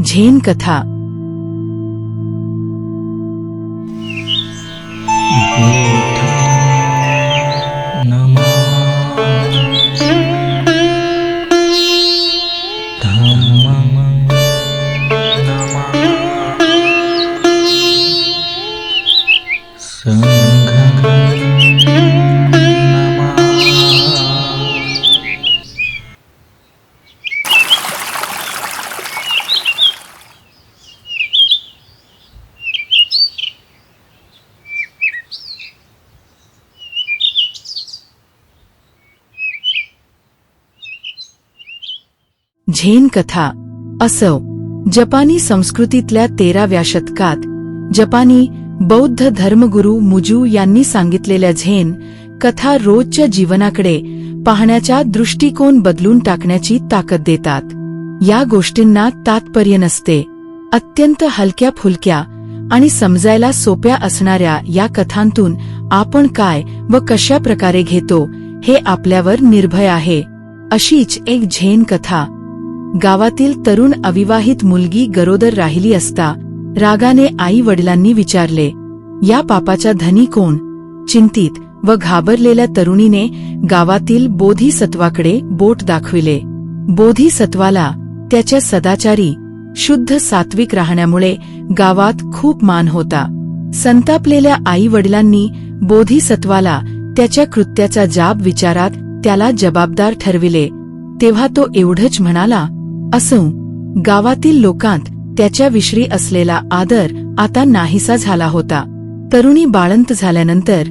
Zen कथा Zen कथा असव जपानी संस्कृतीतल्या तेराव्या शतकात जपानी बौद्ध धर्मगुरू मुजू यांनी सांगितलेल्या झेन कथा रोजच्या जीवनाकडे पाहण्याचा दृष्टिकोन बदलून टाकण्याची ताकद देतात. या गोष्टींना तात्पर्य नसते. अत्यंत हलक्या फुलक्या आणि समजायला सोप्या असणाऱ्या या कथांतून आपण काय व कशा प्रकारे घेतो हे आपल्यावर निर्भय आहे. अशीच एक झेन कथा. गावातील तरुण अविवाहित मुलगी गरोदर राहिली असता रागाने आई वडिलांनी विचारले या पापाच्या धनी कोण? चिंतित व घाबरलेल्या तरुणीने गावातील बोधिसत्वाकडे बोट दाखविले. बोधिसत्वाला त्याच्या सदाचारी शुद्ध सात्विक राहण्यामुळे गावात खूप मान होता. संतापलेल्या आई वडिलांनी बोधिसत्वाला त्याच्या कृत्याचा जाब विचारात त्याला जबाबदार ठरविले. तेव्हा तो एवढंच म्हणाला असं गावातील लोकांत त्याच्याविषयी असलेला आदर आता नाहीसा झाला होता. तरुणी बाळंत झाल्यानंतर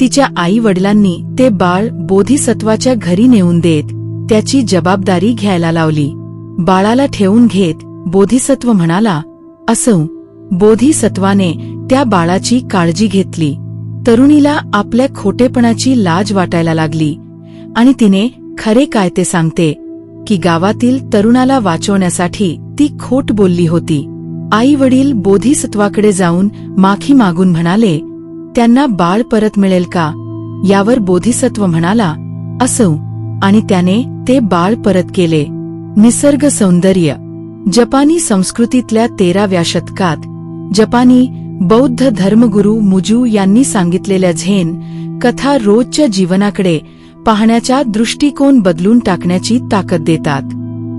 तिच्या आई वडिलांनी ते बाळ बोधिसत्वाच्या घरी नेऊन देत त्याची जबाबदारी घ्यायला लावली. बाळाला ठेवून घेत बोधिसत्व म्हणाला असो बोधिसत्वाने त्या बाळाची काळजी घेतली. तरुणीला आपल्या खोटेपणाची लाज वाटायला लागली आणि तिने खरे काय ते सांगते की गावातील तरुणाला वाचवण्यासाठी ती खोट बोलली होती. आई वडील बोधिसत्वाकडे जाऊन माखी मागून म्हणाले त्यांना बाळ परत मिळेल का? यावर बोधिसत्व म्हणाला असो. आणि त्याने ते बाळ परत केले. निसर्ग सौंदर्य. जपानी संस्कृतीतल्या तेराव्या शतकात जपानी बौद्ध धर्मगुरू मुजू यांनी सांगितलेल्या झेन कथा रोजच्या जीवनाकडे पाहण्याचा दृष्टिकोन बदलून टाकण्याची ताकद देतात.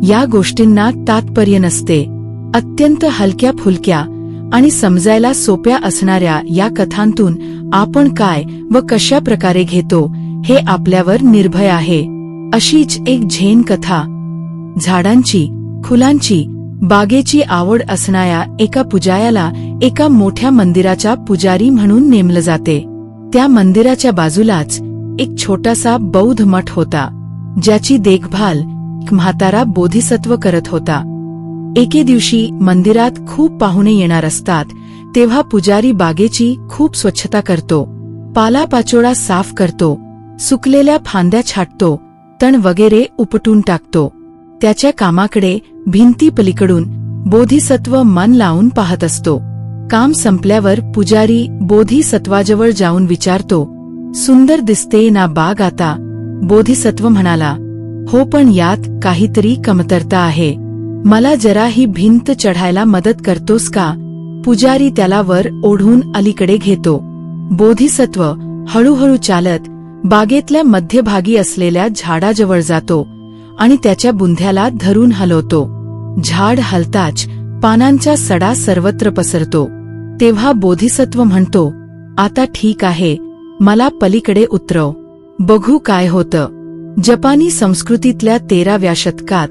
या गोष्टींना तात्पर्य नसते. अत्यंत हलक्या फुलक्या आणि समजायला सोप्या असणाऱ्या या कथांतून आपण काय व कशा प्रकारे घेतो हे आपल्यावर निर्भय आहे. अशीच एक झेन कथा. झाडांची फुलांची बागेची आवड असणाऱ्या एका पुजायाला एका मोठ्या मंदिराच्या पुजारी म्हणून नेमलं जाते. त्या मंदिराच्या बाजूलाच एक छोटासा बौद्ध मठ होता ज्याची देखभाल एक म्हातारा बोधिसत्व करत होता. एके दिवशी मंदिरात खूप पाहुणे येणार असतात तेव्हा पुजारी बागेची खूप स्वच्छता करतो पालापाचोळा साफ करतो सुकलेल्या फांद्या छाटतो तण वगैरे उपटून टाकतो. त्याच्या कामाकडे भिंती पलीकडून बोधिसत्व मन लावून पाहत असतो. काम संपल्यावर पुजारी बोधिसत्वाजवळ जाऊन विचारतो सुंदर दिसते ना बाग आता बोधिसत्व म्हणाला. हो पण यात काहीतरी कमतरता आहे. मला जरा ही भिंत चढायला मदत करतोस का? पुजारी त्याला वर ओढून अलीकडे घेतो. बोधिसत्व हळूहळू चालत बागेतल्या मध्यभागी असलेल्या झाडाजवळ जातो आणि त्याच्या बुंध्याला धरून हलवतो. झाड हलताच पानांचा सडा सर्वत्र पसरतो. तेव्हा बोधिसत्व म्हणतो आता ठीक आहे मला पलीकडे उतरव. बघू काय होतं. जपानी संस्कृतीतल्या तेराव्या शतकात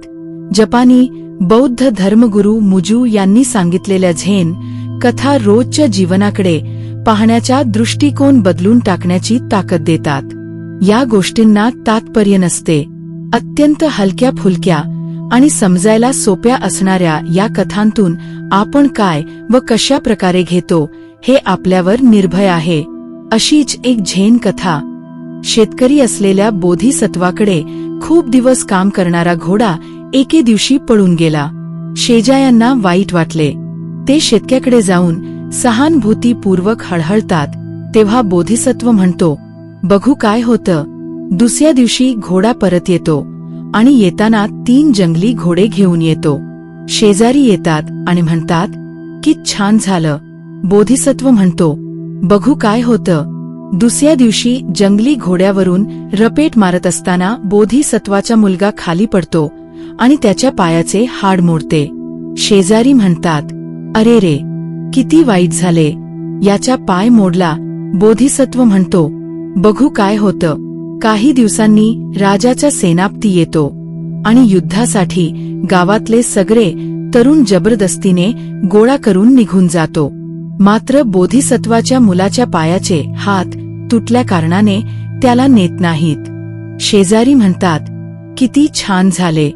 जपानी बौद्ध धर्मगुरू मुजू यांनी सांगितलेल्या झेन कथा रोजच्या जीवनाकडे पाहण्याचा दृष्टिकोन बदलून टाकण्याची ताकद देतात. या गोष्टींना तात्पर्य नसते. अत्यंत हलक्या फुलक्या आणि समजायला सोप्या असणाऱ्या या कथांतून आपण काय व कशा प्रकारे घेतो हे आपल्यावर निर्भय आहे. अशीच एक झेन कथा. शेतकरी असलेल्या बोधिसत्वाकडे खूप दिवस काम करणारा घोडा एके दिवशी पळून गेला. शेजायांना वाईट वाटले. ते शेतक्याकडे जाऊन सहानुभूतीपूर्वक हळहळतात तेव्हा बोधिसत्व म्हणतो बघू काय होतं. दुसऱ्या दिवशी घोडा परत येतो आणि येताना तीन जंगली घोडे घेऊन येतो. शेजारी येतात आणि म्हणतात की छान झालं बोधिसत्व म्हणतो बघू काय होतं. दुसऱ्या दिवशी जंगली घोड्यावरून रपेट मारत असताना बोधिसत्वाचा मुलगा खाली पडतो आणि त्याच्या पायाचे हाड मोडते. शेजारी म्हणतात अरे रे किती वाईट झाले. याचा पाय मोडला बोधिसत्व म्हणतो बघू काय होतं. काही दिवसांनी राजाच्या सेनापती येतो आणि युद्धासाठी गावातले सगळे तरुण जबरदस्तीने गोळा करून निघून जातो. मात्र बोधिसत्वाच्या मुलाच्या पायाचे हात तुटल्या कारणाने त्याला नेत नाहीत. शेजारी म्हणतात किती छान झाले.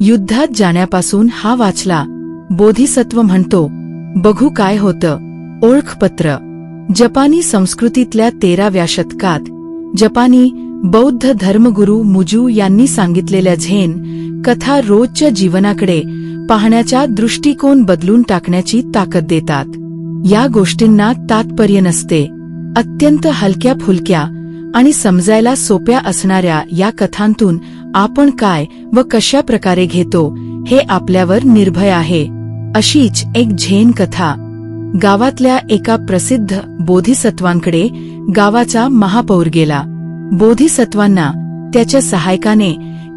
युद्धात जाण्यापासून हा वाचला. बोधिसत्व म्हणतो बघू काय होतं. ओळखपत्र. जपानी संस्कृतीतल्या तेराव्या शतकात जपानी बौद्ध धर्मगुरू मुजू यांनी सांगितलेल्या झेन कथा रोजच्या जीवनाकडे पाहण्याचा दृष्टिकोन बदलून टाकण्याची ताकद देतात. या गोष्टींना तात्पर्य नसते. अत्यंत हलक्या फुलक्या आणि समजायला सोप्या असणाऱ्या या कथांतून आपण काय व कशा प्रकारे घेतो हे आपल्यावर निर्भय आहे. अशीच एक झेन कथा. गावातल्या एका प्रसिद्ध बोधिसत्वांकडे गावाचा महापौर गेला बोधिसत्वांना त्याच्या सहायकाने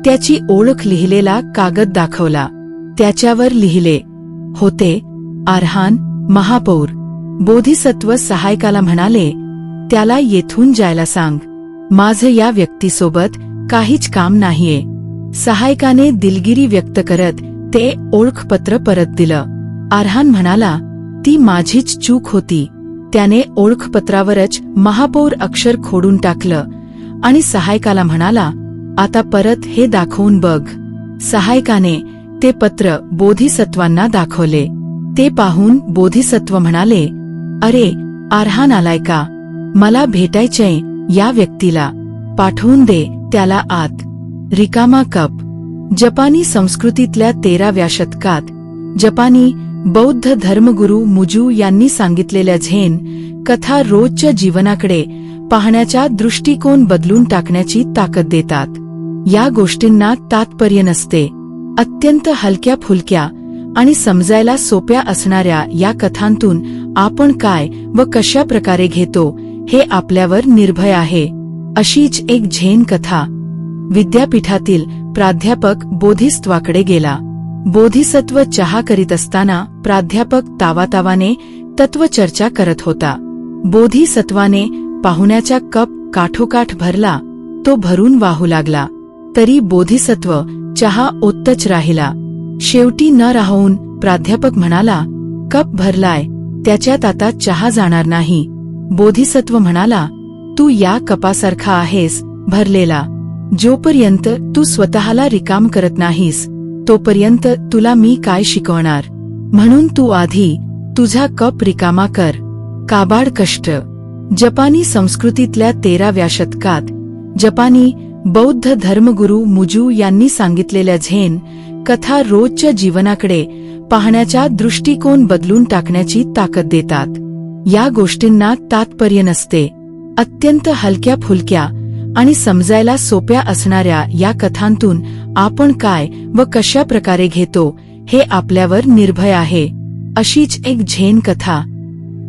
त्याची ओळख लिहिलेला कागद दाखवला. त्याच्यावर लिहिले होते आरहान महापौर बोधिसत्व सहायकाला म्हणाले त्याला येथून जायला सांग. माझं या व्यक्तीसोबत काहीच काम नाहीये. सहायकाने दिलगिरी व्यक्त करत ते ओळखपत्र परत दिलं. आरहान म्हणाला ती माझीच चूक होती. त्याने ओळखपत्रावरच महापौर अक्षर खोडून टाकलं आणि सहायकाला म्हणाला आता परत हे दाखवून बघ. सहायकाने ते पत्र बोधिसत्वांना दाखवले. ते पाहून बोधिसत्व म्हणाले अरे आरहान आलाय का? मला भेटायचंय या व्यक्तीला. पाठवून दे त्याला आत. रिकामा कप. जपानी संस्कृतीतल्या तेराव्या शतकात जपानी बौद्ध धर्मगुरू मुजू यांनी सांगितलेल्या झेन कथा रोजच्या जीवनाकडे पाहण्याचा दृष्टिकोन बदलून टाकण्याची ताकद देतात. या गोष्टींना तात्पर्य नसते. अत्यंत हलक्या फुलक्या आणि समजायला सोप्या असणाऱ्या या कथांतून आपण काय व कशा प्रकारे घेतो हे आपल्यावर निर्भय आहे. अशीच एक झेन कथा. विद्यापीठातील प्राध्यापक बोधिसत्वाकडे गेला. बोधिसत्व चहा करीत असताना प्राध्यापक तावातावाने तत्वचर्चा करत होता. बोधिसत्वाने पाहुण्याचा कप काठोकाठ भरला. तो भरून वाहू लागला. तरी बोधिसत्व चहा ओत्तच राहिला. शेवटी न राहून प्राध्यापक म्हणाला कप भरलाय त्याच्यात आता चहा जाणार नाही. बोधिसत्व म्हणाला तू या कपासारखा आहेस भरलेला. जोपर्यंत तू स्वतःला रिकाम करत नाहीस तोपर्यंत तुला मी काय शिकवणार? म्हणून तू आधी तुझा कप रिकामा कर. काबाड कष्ट. जपानी संस्कृतीतल्या तेराव्या शतकात जपानी बौद्ध धर्मगुरू मुजू यांनी सांगितलेल्या झेन कथा रोजच्या जीवनाकडे पाहण्याचा दृष्टिकोन बदलून टाकण्याची ताकद देतात. या गोष्टींना तात्पर्य नसते. अत्यंत हलक्या फुलक्या आणि समजायला सोप्या असणाऱ्या या कथांतून आपण काय व कशा प्रकारे घेतो हे आपल्यावर निर्भय आहे. अशीच एक झेन कथा.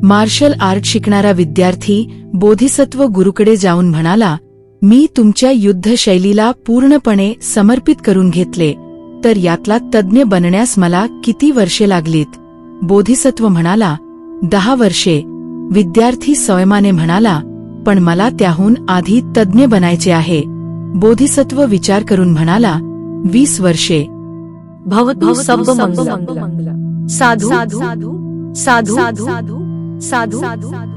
मार्शल आर्ट शिकणारा विद्यार्थी बोधिसत्व गुरुकडे जाऊन म्हणाला मी तुमच्या युद्धशैलीला पूर्णपणे समर्पित करून घेतले. तर यातला तज्ज्ञ बनण्यास मला किती वर्षे लागलीत बोधिसत्व म्हणाला दहा वर्षे विद्यार्थी स्वयमाने म्हणाला पण मला त्याहून आधी तज्ज्ञ बनायचे आहे बोधिसत्व विचार करून म्हणाला वीस वर्षे भवतु मंगल साधु साधु साधु साधु साधु